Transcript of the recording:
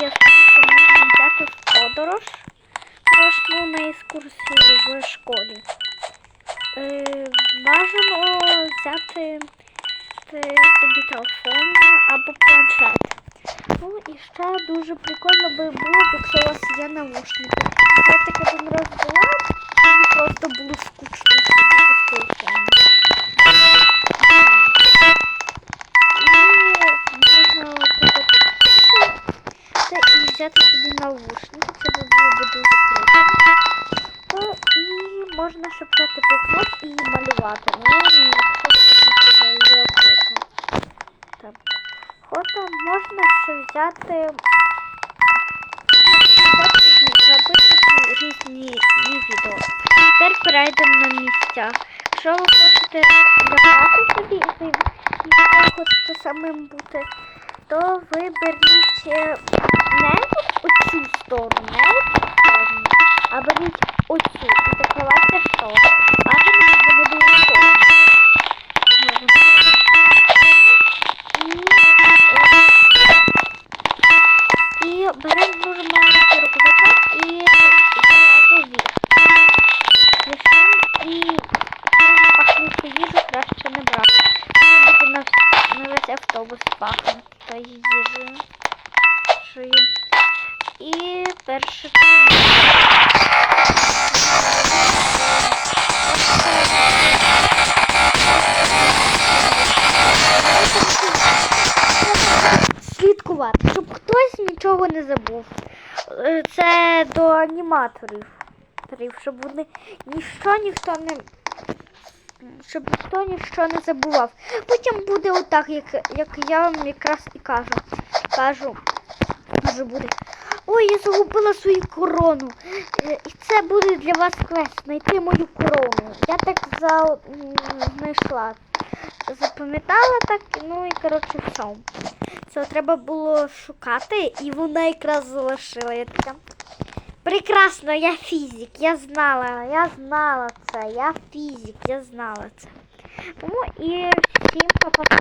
є що можна взяти в подорож. Трошки на екскурсію в школі. Е, бажано взяти е, собі телефон або планшет. Ну і ще дуже прикольно би було, якщо у вас є навушники. Я таке один раз була, мені просто було скучно і взяти собі навушники, це би було б дуже круто. Ну, і можна взяти блокнот і малювати. Ну, якщо. Так. Фото можна ще взяти робити різні відео. Тепер перейдемо на місця. Якщо ви хочете забрати собі і хочете самим бути, то ви беріть е, не у цю сторону, автобус пахнути їжею. Шию. І перше. Слідкувати, щоб хтось нічого не забув. Е, Це до аніматорів, щоб вони ніщо ніхто не. Щоб ніхто ніщо не забував. Потім буде отак, як, як я вам якраз і кажу. Кажу, може буде. Ой, я загубила свою корону. Е, І це буде для вас квест знайти мою корону. Я так за... знайшла. Запам'ятала так, ну і коротше все. Це треба було шукати, і вона якраз залишила. Я така. Прекрасно, я фізик, я знала, я знала це, я фізик, я знала це. Тому і всім па-па-па.